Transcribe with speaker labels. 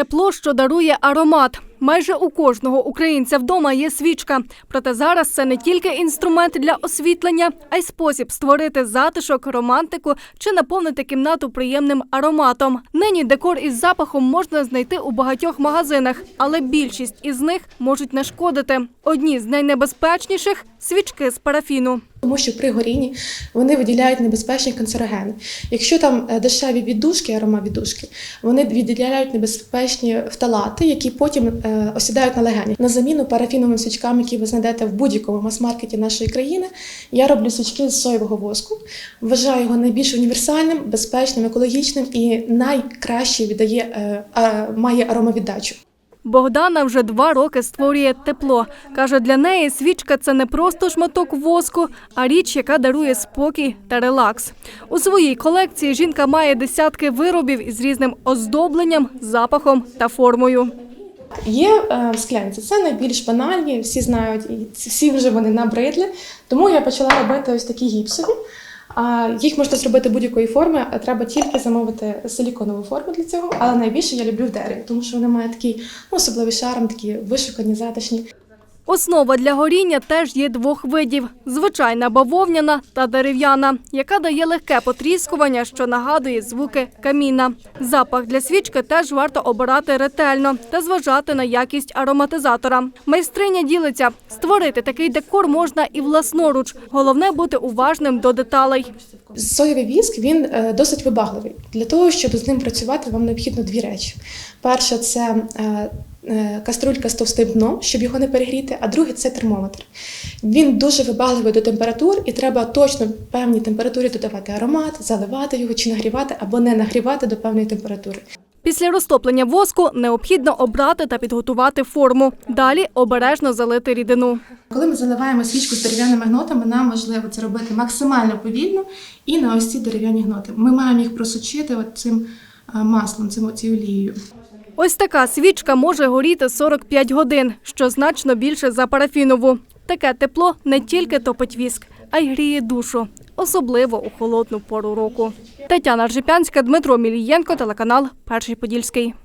Speaker 1: Тепло, що дарує аромат. Майже у кожного українця вдома є свічка. Проте зараз це не тільки інструмент для освітлення, а й спосіб створити затишок, романтику чи наповнити кімнату приємним ароматом. Нині декор із запахом можна знайти у багатьох магазинах, але більшість із них можуть нашкодити. Одні з найнебезпечніших свічки з парафіну.
Speaker 2: Тому що при горінні вони виділяють небезпечні канцерогени. Якщо там е, дешеві віддушки, аромавіддушки, вони виділяють небезпечні фталати, які потім е, осідають на легені. На заміну парафіновим свічкам, які ви знайдете в будь-якому мас-маркеті нашої країни, я роблю свічки з соєвого воску. Вважаю його найбільш універсальним, безпечним, екологічним і найкраще віддає е, має аромавіддачу.
Speaker 1: Богдана вже два роки створює тепло. Каже, для неї свічка це не просто шматок воску, а річ, яка дарує спокій та релакс. У своїй колекції жінка має десятки виробів із різним оздобленням, запахом та формою.
Speaker 2: Є е, склянці, це найбільш банальні, всі знають, і всі вже вони набридли. Тому я почала робити ось такі гіпсові. Їх можна зробити будь-якої форми, а треба тільки замовити силіконову форму для цього. Але найбільше я люблю в дереві, тому що вони мають такий ну, особливий шарм, такі вишукані, затишні.
Speaker 1: Основа для горіння теж є двох видів: звичайна бавовняна та дерев'яна, яка дає легке потріскування, що нагадує звуки каміна. Запах для свічки теж варто обирати ретельно та зважати на якість ароматизатора. Майстриня ділиться, створити такий декор можна і власноруч. Головне бути уважним до деталей.
Speaker 2: Соєвий віск він е, досить вибагливий. Для того, щоб з ним працювати, вам необхідно дві речі. Перше це е, каструлька з товстим дном, щоб його не перегріти, а друге це термометр. Він дуже вибагливий до температур, і треба точно певній температурі додавати аромат, заливати його чи нагрівати або не нагрівати до певної температури.
Speaker 1: Після розтоплення воску необхідно обрати та підготувати форму. Далі обережно залити рідину.
Speaker 2: Коли ми заливаємо свічку з дерев'яними гнотами, нам важливо це робити максимально повільно і на ось ці дерев'яні гноти. Ми маємо їх просочити цим е, маслом, цим олією.
Speaker 1: Ось така свічка може горіти 45 годин, що значно більше за парафінову. Таке тепло не тільки топить віск, а й гріє душу, особливо у холодну пору року. Тетяна Ржипянська, Дмитро Мілієнко, телеканал Перший Подільський.